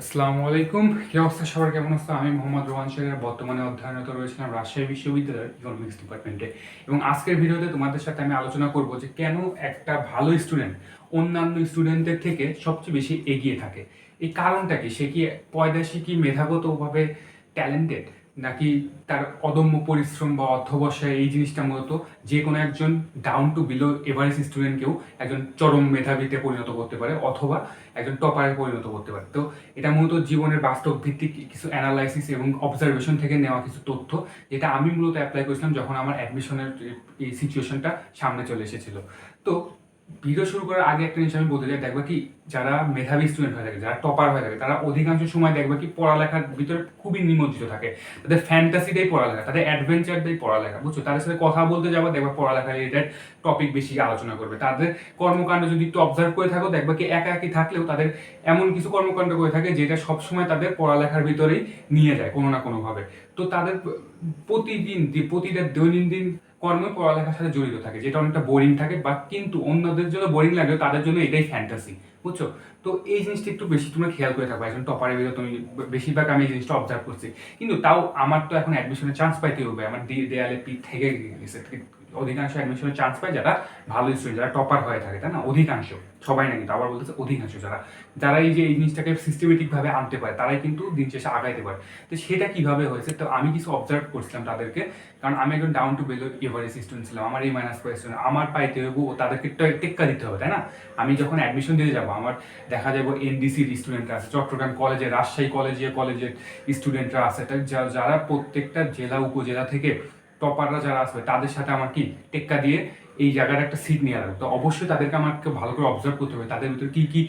আসসালামু আলাইকুম। কি অবস্থা? সবার কেমন আছে? আমি মোহাম্মদ রোহান শেখের বর্তমানে অধ্যয়নরত রয়েছিলাম রাজশাহী বিশ্ববিদ্যালয়ের ইকোনমিক্স ডিপার্টমেন্টে এবং আজকের ভিডিওতে তোমাদের সাথে আমি আলোচনা করব যে কেন একটা ভালো স্টুডেন্ট অন্যান্য স্টুডেন্টদের থেকে সবচেয়ে বেশি এগিয়ে থাকে। এই কারণটা কি? সে কি পয়দাসী কি মেধাগতভাবে ট্যালেন্টেড নাকি তার অদম্য পরিশ্রম বা অধ্যবসায়, এই জিনিসটা মূলত যে কোনো একজন ডাউন টু বিলো এভারেজ স্টুডেন্টকেও একজন চরম মেধাবীতে পরিণত করতে পারে অথবা একজন টপারে পরিণত করতে পারে। তো এটা মূলত জীবনের বাস্তব ভিত্তিক কিছু অ্যানালাইসিস এবং অবজারভেশন থেকে নেওয়া কিছু তথ্য যেটা আমি মূলত অ্যাপ্লাই করেছিলাম যখন আমার অ্যাডমিশনের এই সিচুয়েশনটা সামনে চলে এসেছিল। তো ভিডিও শুরু করার আগে একটা জিনিস আমি বলতে চাই, দেখবা কি, যারা মেধাবী স্টুডেন্ট হয়ে থাকে, যারা টপার হয়ে থাকে, তারা অধিকাংশ সময় দেখবা কি পড়ালেখার ভিতরে খুবই নিমজ্জিত থাকে। তাদের ফ্যান্টাসিটাই পড়ালেখা, তাদের অ্যাডভেঞ্চার দিয়ে পড়ালেখা, বুঝছ? তাদের সাথে কথা বলতে যাব, দেখবা পড়ালেখা রিলেটেড টপিক বেশি আলোচনা করবে। তাদের কর্মকাণ্ড যদি একটু অবজার্ভ করে থাকো, দেখবা কি একা একই থাকলেও তাদের এমন কিছু কর্মকাণ্ড করে থাকে, যেটা সবসময় তাদের পড়ালেখার ভিতরেই নিয়ে যায় কোনো না কোনোভাবে। তো তাদের প্রতিদিন, প্রতিটা দৈনন্দিন কর্ম পড়ালেখার সাথে জড়িত থাকে, যেটা অনেকটা বোরিং থাকে বা কিন্তু অন্যদের জন্য বোরিং লাগলেও তাদের জন্য এটাই ফ্যান্টাসি বুঝছ? তো এই জিনিসটা একটু বেশি তোমরা খেয়াল করে থাকো, একজন টপারে বেরো তুমি বেশিরভাগ আমি এই জিনিসটা অবজার্ভ করছি। কিন্তু তাও আমার তো এখন অ্যাডমিশনের চান্স পাইতে হবে, আমার দেয়ালে পিঠ থেকে গেছে অধিকাংশ অ্যাডমিশনের চান্স পায় যারা ভালো স্টুডেন্ট যারা টপার হয়ে থাকে, তাই না? অধিকাংশ। সবাই না কিন্তু আবার বলতেছে অধিকাংশ যারা। যারা এই যে এই জিনিসটাকে সিস্টেমেটিক ভাবে আনতে পারে, তারাই কিন্তু দিন শেষে আগাইতে পারে। তো সেটা কীভাবে হয়েছে? তো আমি কিছু অবজার্ভ করছিলাম তাদেরকে। কারণ আমি একজন down to below average student ছিলাম, আমার এই মাইনাস করে স্টুডেন্ট আমার পাইতে হবে তাদেরকে টেক্কা দিতে হবে, তাই না? আমি যখন অ্যাডমিশন দিতে যাব, আমার দেখা যাব এনডিসির স্টুডেন্টরা আছে, চট্টগ্রাম কলেজে রাজশাহী কলেজে কলেজের স্টুডেন্টরা আছে। যারা প্রত্যেকটা জেলা, উপজেলা থেকে টপাররা যারা আসবে, তাদের সাথে আমার কি? টেক্কা দিয়ে এই জায়গার একটা সিট নিয়ে লাগবে তো অবশ্যই তাদেরকে আমাকে ভালো করে অবজার্ভ করতে হবে। তাদের ভিতরে কী কী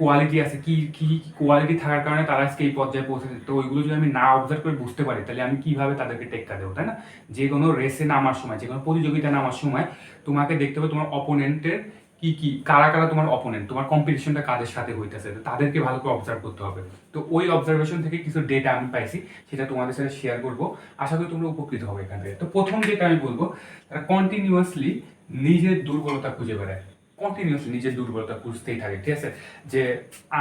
কোয়ালিটি আছে, কী কী কোয়ালিটি থাকার কারণে তারা আজকে এই পর্যায়ে পৌঁছেছে তো ওইগুলো যদি আমি না অবজার্ভ করে বুঝতে পারি, তাহলে আমি কীভাবে তাদেরকে টেক্কা দেবো, তাই না? যে কোনো রেসে নামার সময়, যে কোনো প্রতিযোগিতা নামার সময় তোমাকে দেখতে হবে তোমার অপোনেন্টের কি কি, কারা কারা তোমার অপোনেন্ট তোমার কম্পিটিশনটা কাদের সাথে হইতেছে? তো তাদেরকে ভালো করে অবজার্ভ করতে হবে। তো ওই অবজারভেশন থেকে কিছু ডেটা আমি পাইছি, সেটা তোমাদের সাথে শেয়ার করব। আশা করি তোমরা উপকৃত হবে এখান থেকে। তো প্রথম যেটা আমি বলব, তারা কন্টিনিউয়াসলি নিজের দুর্বলতা খুঁজে বেড়ায়। কন্টিনিউসলি নিজের দুর্বলতা খুঁজতেই থাকে, ঠিক আছে? যে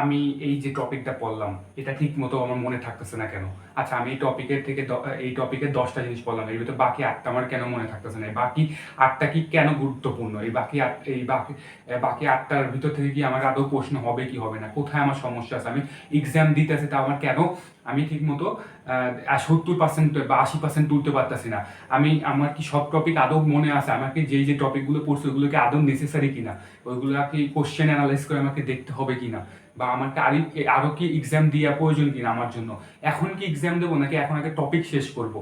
আমি এই যে টপিকটা পড়লাম এটা ঠিক মতো আমার মনে থাকতেছে না কেন? আচ্ছা আমি এই টপিকের থেকে এই টপিকের দশটা জিনিস বললাম, এর ভিতরে বাকি আটটা আমার কেন মনে থাকতেছে না? বাকি আটটা কি কেন গুরুত্বপূর্ণ? এই বাকি আট, এই বাকি বাকি আটটার ভিতর থেকে কি আমার আদৌ প্রশ্ন হবে কি হবে না? কোথায় আমার সমস্যা আছে? আমি এক্সাম দিতেছি তা আমার কেন? আমি ঠিক মতো সত্তর পার্সেন্ট বা আশি পার্সেন্ট তুলতে পারতেছি না। আমি, আমার কি সব টপিক আদৌ মনে আছে? আমাকে যেই যে টপিকগুলো পড়ছে ওগুলোকে আদৌ নেসেসারি কিনা? ওইগুলোকে কোশ্চেন অ্যানালাইজ করে আমাকে দেখতে হবে কিনা? বা আমাকে আরও আরও কি এক্সাম দেওয়া প্রয়োজন কিনা আমার জন্য? এখন কি এক্সাম দেবো নাকি এখন আগে টপিক শেষ করব?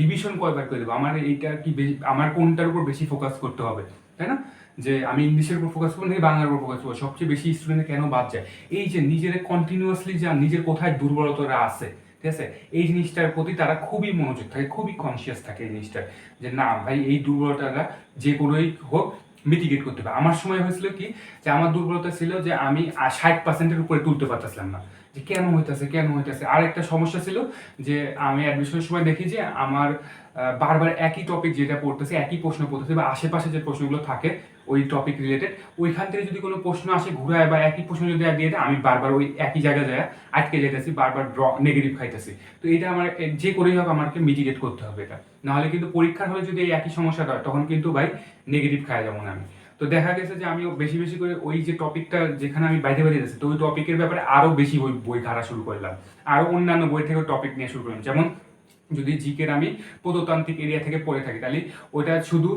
রিভিশন কয়বার করে দেবো? আমার এইটা কি আমার কোনটার উপর বেশি ফোকাস করতে হবে? তাই না? যে আমি ইংলিশের উপর ফোকাস করব নাকি বাংলার উপর ফোকাস করব? সবচেয়ে বেশি স্টুডেন্ট কেন বাদ যায়? এই যে নিজের কন্টিনিউয়াসলি যা নিজের কোথায় দুর্বলতারা আছে, ঠিক আছে? এই জিনিসটার প্রতি তারা খুবই মনোযোগ থাকে, খুবই কনসিয়াস থাকে এই জিনিসটার যে না, ভাই, এই দুর্বলতাটা যে কোনোই হোক মিটিগেট করতে হবে আমার সময় হয়েছিল কি যে আমার দুর্বলতা ছিল যে আমি ষাট পার্সেন্টের উপরে তুলতে পারতেছিলাম না। যে কেন হইতেছে কেন হইতেছে? আর একটা সমস্যা ছিল যে আমি অ্যাডমিশনের সময় দেখি যে আমার বারবার একই টপিক যেটা পড়তেছে, একই প্রশ্ন পড়তেছে বা আশেপাশে যে প্রশ্নগুলো থাকে ওই টপিক রিলেটেড ওইখান থেকে যদি কোনো প্রশ্ন আসে ঘুরায় বা একই প্রশ্ন যদি দিয়ে দেয়, আমি বারবার ওই একই জায়গায় যায় আটকে যেতেছি বারবার ড্র নেগেটিভ খাইতেছি। তো এটা আমার যে করেই হোক আমাকে মিটিগেট করতে হবে এটা। নাহলে কিন্তু পরীক্ষার হলে যদি এই একই সমস্যাটা হয়, তখন কিন্তু ভাই নেগেটিভ খাওয়া যাব না আমি। তো দেখা গেছে যে আমি বেশি বেশি করে ওই যে টপিকটা যেখানে আমি বাইরে বাইরে যাচ্ছি, তো ওই টপিকের ব্যাপারে আরও বেশি বই বই ঘাড়া শুরু করলাম। আরও অন্যান্য বই থেকে টপিক নিয়ে শুরু করলাম। যেমন যদি জিকের আমি প্রত্নতান্ত্রিক এরিয়া থেকে পড়ে থাকি, তাহলে ওটা শুধু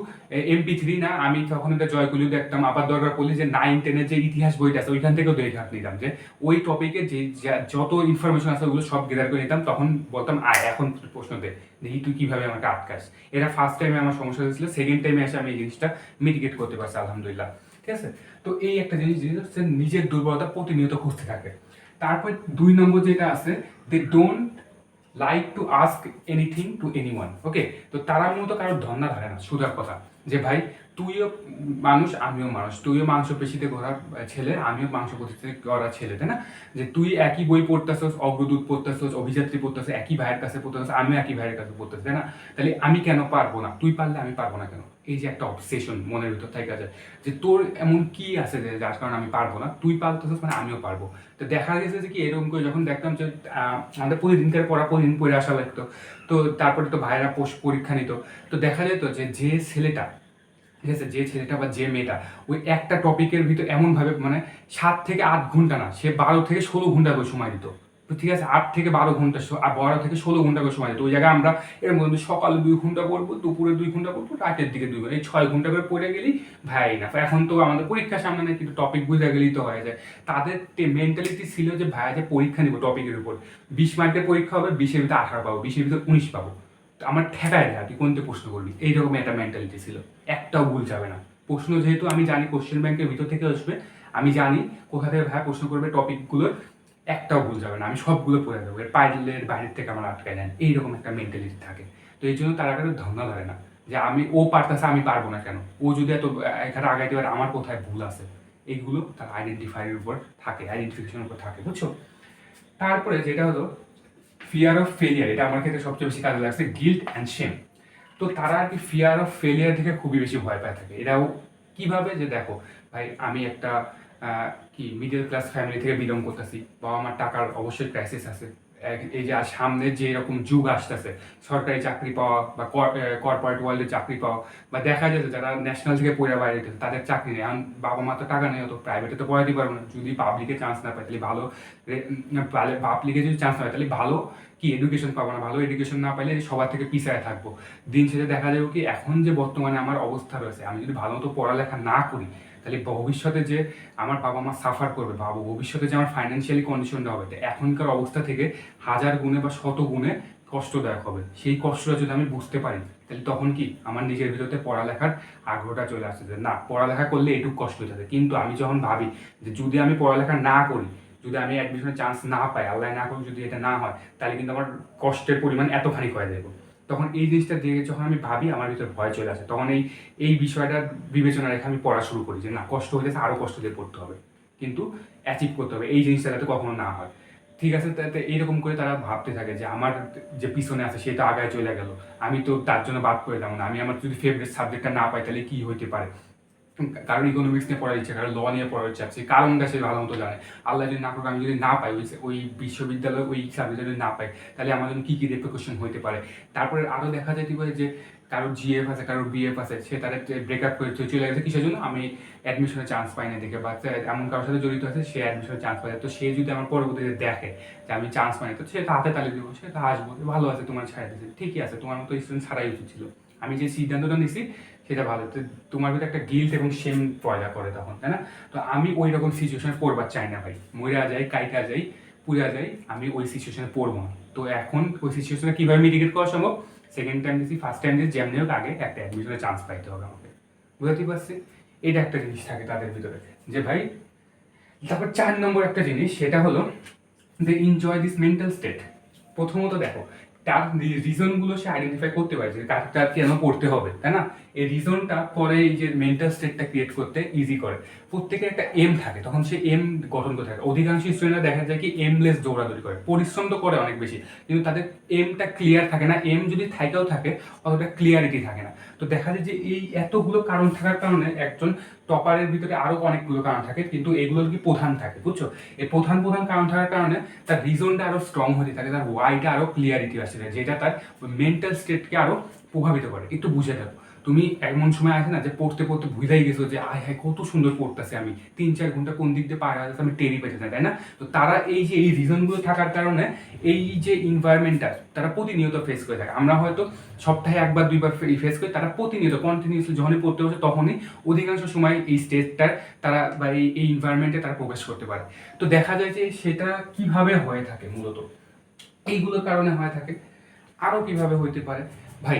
এমপি থ্রি না, আমি তখন এটা জয়কুলি দেখতাম আবার দরকার পড়লে যে নাইন টেনের যে ইতিহাস বইটা আছে, ওইখান থেকেও দেখে হাত নিতাম যে ওই টপিকে যে যত ইনফরমেশন আছে, ওগুলো সব গেদার করে নিতাম, তখন বলতাম, আয়, এখন প্রশ্ন দে, দেখি তুই কীভাবে আমাকে আটকাস। এটা ফার্স্ট টাইমে আমার সমস্যা হয়েছিল সেকেন্ড টাইমে এসে আমি এই জিনিসটা মিটিগেট করতে পারছি, আলহামদুলিল্লাহ। ঠিক আছে? তো এই একটা জিনিস জিনিস হচ্ছে নিজের দুর্বলতা প্রতিনিয়ত খুঁজতে থাকে। তারপর দুই নম্বর যেটা আছে they don't like to ask anything to anyone okay তো তারা মূলত কারোর ধর্ণা ধরে না সুদার কথা, যে ভাই তুইও মানুষ, আমিও মানুষ। তুইও মাংসপেশিতে গড়া ছেলে, আমিও মাংসপেশিতে গড়া ছেলে, তাই না? যে তুই একই বই পড়তেছস, অগ্রদূত পড়তেছস, অভিযাত্রী পড়তেছস, একই ভাইয়ের কাছে পড়তেছস, আমিও একই ভাইয়ের কাছে পড়তেছি, তাই না? তাহলে আমি কেন পারব না? তুই পারলে আমি পারব না কেন? এই যে একটা অবসেশন মনের ভিতর থেকে আছে, যে তোর এমন কি আছে যে যার কারণে আমি পারব না? তুই পারতেছিস মানে আমিও পারব। তো দেখা গেছে যে কি এরকম করে যখন দেখতাম যে আমাদের প্রতিদিনকার পড়া প্রতিদিন পড়ে আসা লাগতো। তো তারপরে তো ভাইয়েরা পোস্ট পরীক্ষা নিত। তো দেখা যেত যে যে ছেলেটা ঠিক আছে? যে ছেলেটা বা যে মেয়েটা, ওই একটা টপিকের ভিতর এমনভাবে মানে সাত থেকে আট ঘণ্টা না, সে বারো থেকে ষোলো ঘণ্টা করে সময় দিত। ঠিক আছে? আট থেকে বারো ঘণ্টা বারো থেকে ষোলো ঘণ্টা করে সময় দিত। ওই জায়গায় আমরা এর মধ্যে সকালে দুই ঘণ্টা পড়ব দুপুরে দুই ঘণ্টা পড়ব রাতের দিকে দুই ঘণ্টা। এই ছয় ঘণ্টা করে পড়ে গেলি, ভাই, না এখন তো আমাদের পরীক্ষার সামনে নেই কিন্তু টপিক বুঝে গেলেই তো হয়ে যায়। তাদের মেন্টালিটি ছিল যে ভাইয়া যে পরীক্ষা নিব টপিকের উপর। বিশ মার্কের পরীক্ষা হবে, বিশের ভিতরে আঠারো পাবো, বিশের ভিতরে উনিশ পাবো। আমার ঠেকায় দেয় তুই কোনতে প্রশ্ন করবি? এইরকম একটা মেন্টালিটি ছিল। একটাও ভুল যাবে না। প্রশ্ন যেহেতু আমি জানি কোশ্চেন ব্যাংকের ভিতর থেকে আসবে, আমি জানি কোথা থেকে ভাই প্রশ্ন করবে টপিকগুলোর একটাও ভুল যাবে না। আমি সবগুলো পড়ে দেবো। এর পাইলের বাইরের থেকে আমার আটকায় নেন। এইরকম একটা মেন্টালিটি থাকে। তো এই জন্য তারা কারও ধারণা ধরে না যে আমি, ও পারতেছে আমি পারব না কেন? ও যদি এত, এখানে আগাইতে পারে আমার কোথায় ভুল আছে? এইগুলো তার আইডেন্টিফাইয়ের উপর থাকে আইডেন্টিফিকেশনের উপর থাকে, বুঝছ? তারপরে যেটা হলো ফিয়ার অফ ফেলিয়ার এটা আমার ক্ষেত্রে সবচেয়ে বেশি কাজে লাগছে গিল্ট অ্যান্ড শেম তো তারা আর কি ফিয়ার অফ ফেলিয়ার থেকে খুবই বেশি ভয় পায় থাকে। এরাও কীভাবে? যে দেখো, ভাই, আমি একটা কি মিডল ক্লাস ফ্যামিলি থেকে বিলং করতেছি বাবা আমার টাকার অবশ্যই ক্রাইসিস আছে। এই যে সামনে যে এরকম যুগ আসতেছে, সরকারি চাকরি পাওয়া বা কর্পোরেট ওয়ার্ল্ডে চাকরি পাওয়া, বা দেখা যেত যারা ন্যাশনাল থেকে পড়ে বাইরে যেতেছে তাদের চাকরি নেই। এখন বাবা মা তো টাকা নেই, অত প্রাইভেটে তো পড়াতে পারব না। যদি পাবলিকে চান্স না পায় তাহলে ভালো পাবলিকে যদি চান্স না পায় তাহলে ভালো কি এডুকেশন পাবো না? ভালো এডুকেশন না পাইলে সবার থেকে পিছায় থাকব। দিন শেষে দেখা যাবে কি, এখন যে বর্তমানে আমার অবস্থা রয়েছে, আমি যদি ভালো মতো পড়ালেখা না করি তাহলে ভবিষ্যতে যে আমার বাবা মা সাফার করবে, ভাবো ভবিষ্যতে যে আমার ফাইন্যান্সিয়ালি কন্ডিশনটা হবে, তো এখনকার অবস্থা থেকে হাজার গুণে বা শত গুণে কষ্টদায়ক হবে। সেই কষ্টটা যদি আমি বুঝতে পারি, তাহলে তখন কি আমার নিজের ভিতরে পড়ালেখার আগ্রহটা চলে আসছে যে না, পড়ালেখা করলে এটুকু কষ্ট হয়ে যাবে। কিন্তু আমি যখন ভাবি যে যদি আমি পড়ালেখা না করি, যদি আমি অ্যাডমিশনের চান্স না পাই আল্লাহ না করি, যদি এটা না হয়, তাহলে কিন্তু আমার কষ্টের পরিমাণ এতখানি হয়ে যাবে। তখন এই জিনিসটা দেখে যখন আমি ভাবি, আমার ভিতরে ভয় চলে আসে। তখন এই এই বিষয়টা বিবেচনা রেখে আমি পড়া শুরু করি যে, না, কষ্ট হয়ে যাচ্ছে আরও কষ্ট দিয়ে পড়তে হবে। কিন্তু অ্যাচিভ করতে হবে। এই জিনিসটা যাতে কখনো না হয়। ঠিক আছে তাতে এইরকম করে তারা ভাবতে থাকে যে, আমার যে পিছনে আছে সেটা আগায় চলে গেল। আমি তো তার জন্য বাদ করে দাম না। আমি আমার যদি ফেভারিট সাবজেক্টটা না পাই, তাহলে কী হইতে পারে? কারণ ইকোনমিক্স নিয়ে পড়ার ইচ্ছে কারণ ল নিয়ে পড়ার ইচ্ছে আছে কারণটা সে ভালো মতো জানে। আল্লাহ যদি না করুক আমি যদি না পাই ওই ওই বিশ্ববিদ্যালয় ওই সাবজেক্ট যদি না পাই তাহলে জন্য কী কী রেপ্রিকশন হতে পারে? তারপরে আরও দেখা যেতে পারে যে কারও জিএফ আছে কারও বিএফ আছে সে তারা ব্রেকআপ করে চলে গেছে কিসের জন্য? আমি অ্যাডমিশনের চান্স পাই না দেখে বা এমন কারোর সাথে জড়িত আছে সে অ্যাডমিশনের চান্স পায় তো সে যদি আমার পরবর্তীতে দেখে যে আমি চান্স পাই না, তো সে হাতে তালি দিব সে হাসবো ভালো আছে তোমার ছাড়া দিয়েছে ঠিকই আছে তোমার মতো স্টুডেন্ট ছাড়াই উচিত ছিল। আমি যে সিদ্ধান্তটা নিছি সেটা ভালো। তো তোমার ভিতরে একটা গিল্ট এবং সেম পয়দা করে তখন, তাই না? তো আমি ওই রকম সিচুয়েশনে পড়বার চাই না ভাই। মইরা যাই, কাইটা যাই পূজা যাই, আমি ওই সিচুয়েশনে পড়ব না। তো এখন ওই সিচুয়েশনে কীভাবে মিটিগেট করা সম্ভব? সেকেন্ড টাইম দিয়েছি ফার্স্ট টাইম দিয়েছি যেমনি হোক আগে একটা অ্যাডমিশনের চান্স পাইতে হবে আমাকে। বুঝতে পারছি? এটা একটা জিনিস থাকে তাদের ভিতরে। যে ভাই, তারপর চার নম্বর একটা জিনিস, সেটা হলো they enjoy this mental state প্রথমত দেখো, তার রিজনগুলো সে আইডেন্টিফাই করতে পারে যে তার কেন পড়তে হবে, তাই না? এই রিজনটা পরে এই যে মেন্টাল স্টেটটা ক্রিয়েট করতে ইজি করে। প্রত্যেকের একটা এম থাকে, তখন সে এম গঠন করতে থাকে। অধিকাংশ স্টুডেন্টরা দেখা যায় কি এমলেস দৌড়াদৌড়ি করে, পরিশ্রম তো করে অনেক বেশি, কিন্তু তাদের এমটা ক্লিয়ার থাকে না। এম যদি থাকেও থাকে, অতটা ক্লিয়ারিটি থাকে না। তো দেখা যায় যে এই এতগুলো কারণ থাকার কারণে একজন টপারের ভিতরে আরও অনেকগুলো কারণ থাকে, কিন্তু এগুলো কি প্রধান থাকে, বুঝছ? এই প্রধান প্রধান কারণ থাকার কারণে তার রিজনটা আরও স্ট্রং হতে থাকে, তার ওয়াইটা আরও ক্লিয়ারিটি আসে যেটা তার মেন্টাল স্টেটকে আরও প্রভাবিত করে। একটু বুঝে থাকো তুমি এমন সময় আছে না যে পড়তে পড়তে ভুলেই গেছো যে, আয় হ্যাঁ কত সুন্দর পড়তেছে আমি। তিন, চার ঘণ্টা কোন দিক দিয়ে পার হয়ে আমি টেরি পেতে না তাই না? তো তারা এই যে, এই রিজনগুলো থাকার কারণে এই যে ইনভায়রনমেন্টটা তারা প্রতিনিয়ত ফেস করে থাকে। আমরা হয়তো সপ্তাহে একবার, দুইবার ফেস করি, তারা প্রতিনিয়ত কন্টিনিউসলি যখনই পড়তে বসে তখনই অধিকাংশ সময় এই স্টেজটার তারা বা এই এই ইনভায়রনমেন্টে তারা প্রবেশ করতে পারে। তো দেখা যায় যে, সেটা কীভাবে হয়ে থাকে মূলত? এইগুলোর কারণে হয়ে থাকে। আরও কীভাবে হইতে পারে? ভাই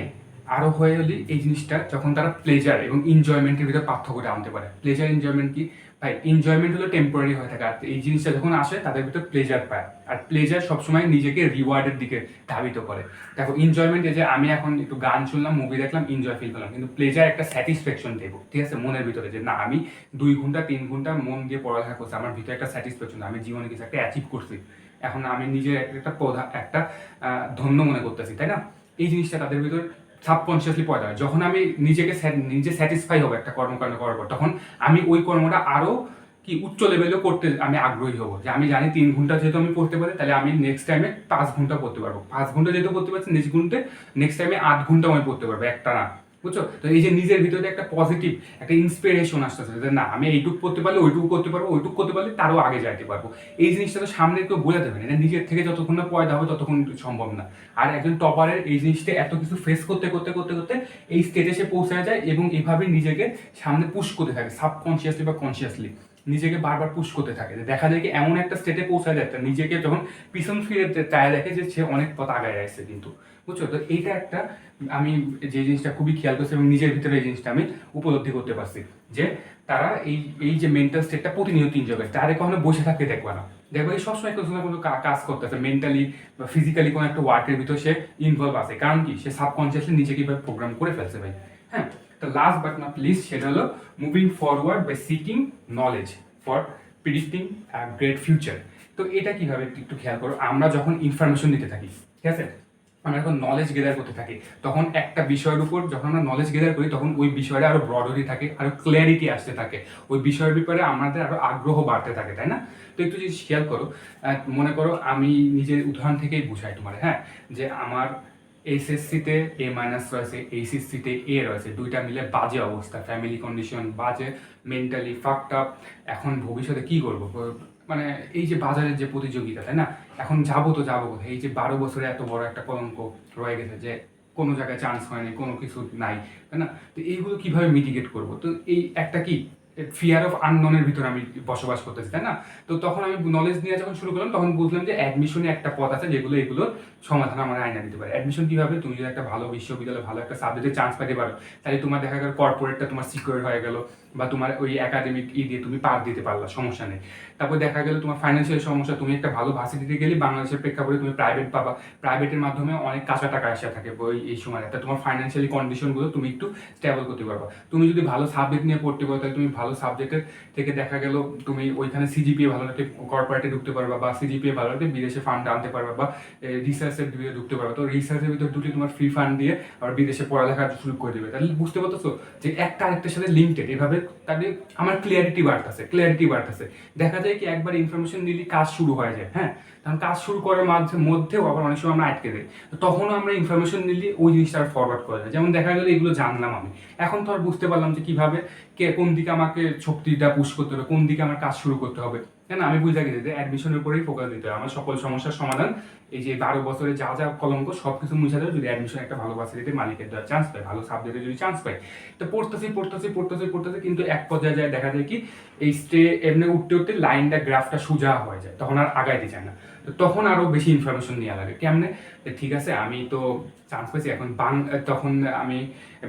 আরও হয়ে গেলে এই জিনিসটা যখন তারা প্লেজার এবং এনজয়মেন্টের ভিতরে পার্থক্যটা আনতে পারে। প্লেজার এনজয়মেন্ট কি? ভাই এনজয়মেন্ট হলো টেম্পোরারি হয়ে থাকে। আর এই জিনিসটা যখন আসে, তাদের ভিতর প্লেজার পায়। আর প্লেজার সবসময় নিজেকে রিওয়ার্ডের দিকে ধাবিত করে। দেখো এনজয়মেন্ট যে আমি এখন একটু গান শুনলাম মুভি দেখলাম এনজয় ফিল করলাম। কিন্তু প্লেজার একটা স্যাটিসফ্যাকশন দেবো, ঠিক আছে? মনের ভিতরে যে, না, আমি দুই ঘণ্টা, তিন ঘণ্টা মন দিয়ে পড়ালেখা করছি, আমার ভিতরে একটা স্যাটিসফ্যাকশন আমি জীবনে কিছু একটা অ্যাচিভ করছি। এখন আমি নিজের একটা প্রধান একটা ধন্য মনে করতেছি, তাই না? এই জিনিসটা তাদের ভিতর সাবকনসিয়াসলি পয়দা হয় যখন আমি নিজেকে নিজে স্যাটিসফাই হব একটা কর্মকাণ্ড করার পর, তখন আমি ওই কর্মটা আরও কি উচ্চ লেভেলেও করতে আমি আগ্রহী হব। যে আমি জানি তিন ঘণ্টা যেহেতু আমি পড়তে পারি, তাহলে আমি নেক্সট টাইমে পাঁচ ঘণ্টা পড়তে পারব। পাঁচ ঘণ্টা যেহেতু পড়তে পারছি নেক্সট ঘন্টে নেক্সট টাইমে আট ঘণ্টা আমি পড়তে পারব, একটা না বুঝছ? তো এই যে নিজের ভিতরে একটা পজিটিভ একটা ইন্সপিরেশন আসতেছে যে, না, আমি এইটুকু করতে পারলে ওইটুকু করতে পারব, ওইটুকু করতে পারলে তারও আগে যাইতে পারব। এই জিনিসটা তো সামনে কেউ বলে দেবে না। নিজের থেকে যতক্ষণ না পয়দা হবে, ততক্ষণ সম্ভব না। আর একজন টপারের এই জিনিসটা এত কিছু ফেস করতে করতে করতে করতে এই স্টেজে সে পৌঁছায় যায় এবং এভাবে নিজেকে সামনে পুশ করতে থাকে সাবকনসিয়াসলি বা কনসিয়াসলি নিজেকে বারবার পুশ করতে থাকে। দেখা যায় কি এমন একটা স্টেটে পৌঁছায় যায় নিজেকে যখন পিছন ফিরে চায় দেখে যে সে অনেক পথ আগায় আসছে কিন্তু। বুঝছ? তো এইটা একটা, আমি যে জিনিসটা খুবই খেয়াল করছি এবং নিজের ভিতরে এই জিনিসটা আমি উপলব্ধি করতে পারছি যে তারা এই এই যে মেন্টাল স্টেটটা প্রতিনিয়ত এনজয় করে তারা কখনো বসে থাকতে দেখবে না। দেখবে এই সবসময় কোনো না কোনো কাজ করতেছে মেন্টালি বা ফিজিক্যালি কোনো একটা ওয়ার্কের ভিতরে সে ইনভলভ আছে। কারণ কি? সে সাবকনসিয়াসলি নিজেকে এভাবে প্রোগ্রাম করে ফেলছে ভাই। হ্যাঁ? তো লাস্ট বাট নট লিস্ট সেটা হলো moving forward by seeking knowledge for predicting great future তো এটা কীভাবে একটু খেয়াল করো? আমরা যখন ইনফরমেশন দিতে থাকি, ঠিক আছে? আমরা যখন নলেজ গেদার করতে থাকি, তখন একটা বিষয়ের উপর যখন আমরা নলেজ গেদার করি, তখন ওই বিষয়টা আরও ব্রডলি থাকে, আরও ক্ল্যারিটি আসতে থাকে। ওই বিষয়ের ব্যাপারে আমাদের আরও আগ্রহ বাড়তে থাকে, তাই না? তো একটু যদি খেয়াল করো মনে করো আমি নিজের উদাহরণ থেকেই বুঝাই তোমার হ্যাঁ? যে আমার এসএসসিতে এ মাইনাস রয়েছে এইচএসসিতে এ রয়েছে, দুইটা মিলে বাজে অবস্থা। ফ্যামিলি কন্ডিশন বাজে মেন্টালি আপ এখন ভবিষ্যতে কি করব? মানে এই যে বাজারের যে প্রতিযোগিতা, তাই না? এখন যাব তো যাব কোথায়? এই যে বারো বছরে এত বড় একটা কলঙ্ক রয়ে গেছে যে কোনো জায়গায় চান্স হয়নি, কোনো কিছু নাই, তাই না? তো এইগুলো কীভাবে মিটিগেট করব? তো এই একটা কি ফিয়ার অফ আননোনের ভিতরে আমি বসবাস করতেছি, তাই না? তো তখন আমি নলেজ নিয়ে যখন শুরু করলাম, তখন বুঝলাম যে অ্যাডমিশনে একটা পথ আছে যেগুলো, এগুলোর সমাধান আমার আয়না দিতে পারে। অ্যাডমিশন কীভাবে? তুমি যদি একটা ভালো বিশ্ববিদ্যালয়ে ভালো একটা সাবজেক্টে চান্স পেতে পারো, তাহলে তোমার দেখা গেল কর্পোরেটটা তোমার সিকিউর হয়ে গেল বা তোমার ওই একাডেমিক ই দিয়ে তুমি পার দিতে পারলা, সমস্যা নেই। তারপর দেখা গেল তোমার ফাইন্যান্সিয়াল সমস্যা, তুমি একটা ভালো ভার্সিটিতে গেলে বাংলাদেশের প্রেক্ষাপটে তুমি প্রাইভেট পাবা। প্রাইভেটের মাধ্যমে অনেক কাঁচা টাকা আসা থাকে ওই এই সময়। তা তোমার ফাইন্যান্সিয়ালি কন্ডিশনগুলো তুমি একটু স্টেবল করতে পারবা। তুমি যদি ভালো সাবজেক্ট নিয়ে পড়তে পারো, তাহলে তুমি ভালো সাবজেক্টের থেকে দেখা গেল, তুমি ওইখানে সিজিপিএ ভালো একটা কর্পোরেটে ঢুকতে পারবা বা সিজিপিএ ভালো একটা বিদেশে ফান্ড আনতে পারবা বা রিসার্চের ভিতরে ঢুকতে পারবা। তো রিসার্চের ভিতরে ঢুকলে তোমার ফ্রি ফান্ড দিয়ে আবার বিদেশে পড়ালেখা শুরু করে দেবে। তাহলে বুঝতে পারতেছো যে একটা আরেকটার সাথে লিঙ্কেড এভাবে তাহলে আমার ক্লিয়ারিটি বাড়তেছে ক্লিয়ারিটি বাড়তেছে। দেখা যায় কি একবার ইনফরমেশন নিলে কাজ শুরু হয়ে যায় হ্যাঁ? কারণ কাজ শুরু করার মাঝে মধ্যেও আবার অনেক সময় আমরা আটকে দিই তো তখনও আমরা ইনফরমেশন নিলে ওই জিনিসটা আর ফরওয়ার্ড করা যায় যেমন দেখা গেলো এগুলো জানলাম আমি। এখন তো আর বুঝতে পারলাম যে কীভাবে কে কোন দিকে আমাকে শক্তিটা পুশ করতে হবে, কোন দিকে আমার কাজ শুরু করতে হবে। কেন আমি বুঝে গেছি যে অ্যাডমিশনের উপরেই ফোকাস দিতে হবে। আমার সকল সমস্যার সমাধান এই যে বারো বছরে যা যা কলঙ্ক সব কিছু মুছে দেবে যদি অ্যাডমিশন একটা ভালো ভার্সিটিতে মালিকের দেওয়ার চান্স পায় ভালো সাবজেক্টে যদি চান্স পায় তো পড়তেছি পড়তেছি পড়তেছি পড়তেছি, কিন্তু এক পর্যায়ে যায়, দেখা যায় কি, এই স্টে এমনি উঠতে উঠতে লাইনটা গ্রাফটা সোজা হয়ে যায়। তখন আর আগাইতে চায় না। তো তখন আরও বেশি ইনফরমেশন নেওয়া লাগে। কেমনে? ঠিক আছে, আমি তো চান্স পেয়েছি, এখন বাং তখন আমি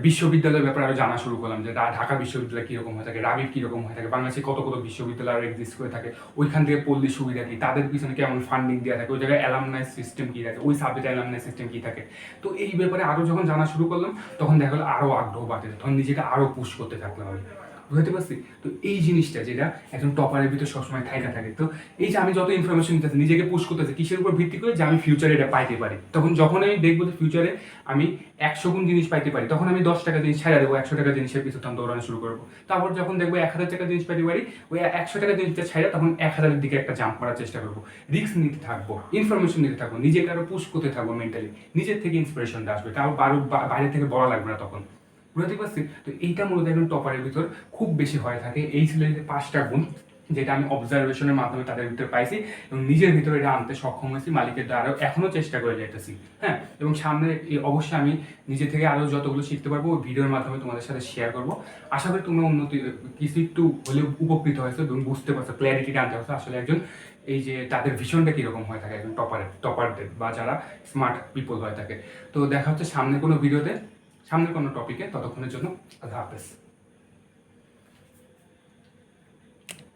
বিশ্ববিদ্যালয়ের ব্যাপারে আরও জানা শুরু করলাম যে ঢাকা বিশ্ববিদ্যালয় কীরকম হয়ে থাকে, রাবির কীরকম হয়ে থাকে, বাংলাদেশে কত কত বিশ্ববিদ্যালয় আরও এক্সিস্ট করে থাকে, ওইখান থেকে পড়লে সুবিধা কি, তাদের পিছনে কেমন ফান্ডিং দেওয়া থাকে, ওই জায়গায় অ্যালামনাই সিস্টেম কি থাকে, ওই সাবজেক্ট অ্যালামনাই সিস্টেম কী থাকে। তো এই ব্যাপারে আরও যখন জানা শুরু করলাম, তখন দেখা গেলো আরও আগ্রহ বাড়তে তখন নিজেকে আরও পুশ করতে থাকলাম আমি। বুঝতে পারছি? তো এই জিনিসটা যেটা একজন টপারের ভিতরে সবসময় থাইকা থাকে, তো এই যে আমি যত ইনফরমেশন নিতেছি, নিজেকে পুশ করতেছি, কিসের উপর ভিত্তি করে যে আমি ফিউচারে এটা পাইতে পারি? তখন যখন আমি দেখব যে ফিউচারে আমি একশো গুণ জিনিস পাইতে পারি, তখন আমি দশ টাকা জিনিস ছাড়া দেবো, একশো টাকা জিনিসের পিছনে তখন দৌড়ানো শুরু করব। তারপর যখন দেখব এক হাজার টাকা জিনিস পাইতে পারি, ওই একশো টাকা জিনিসটা ছাড়া তখন এক হাজারের দিকে একটা জাম্প করার চেষ্টা করব। রিস্ক নিতে থাকব ইনফরমেশন নিতে থাকব, নিজেকে আরও পুশ করতে থাকব মেন্টালি নিজের থেকে ইন্সপিরেশনটা আসবে। কারও বাইরে থেকে বড় লাগবে না তখন। বুঝতে পারছি? তো এইটা মূলত একজন টপারের ভিতর খুব বেশি হয়ে থাকে। এই সিলেবাসে পাঁচটা গুণ, যেটা আমি অবজারভেশনের মাধ্যমে তাদের ভিতরে পাইছি এবং নিজের ভিতরে এটা আনতে সক্ষম হয়েছি, মালিকের দ্বারা এখনও চেষ্টা করে যাইতেছি হ্যাঁ? এবং সামনে এই অবশ্যই আমি নিজে থেকে আরও যতগুলো শিখতে পারব, ওই ভিডিওর মাধ্যমে তোমাদের সাথে শেয়ার করব। আশা করি তোমরা উন্নতি, কিছু একটু হলেও উপকৃত হয়েছে এবং বুঝতে পারছ ক্ল্যারিটিটা আনতে পারছ, আসলে একজন এই যে তাদের ভীষণটা কীরকম হয়ে থাকে একজন টপারের টপারদের বা যারা স্মার্ট পিপল হয়ে থাকে। তো দেখা হচ্ছে সামনে কোনো ভিডিওতে। সামনে কোনো টপিকে ততক্ষণের জন্য আল্লাহ হাফেজ।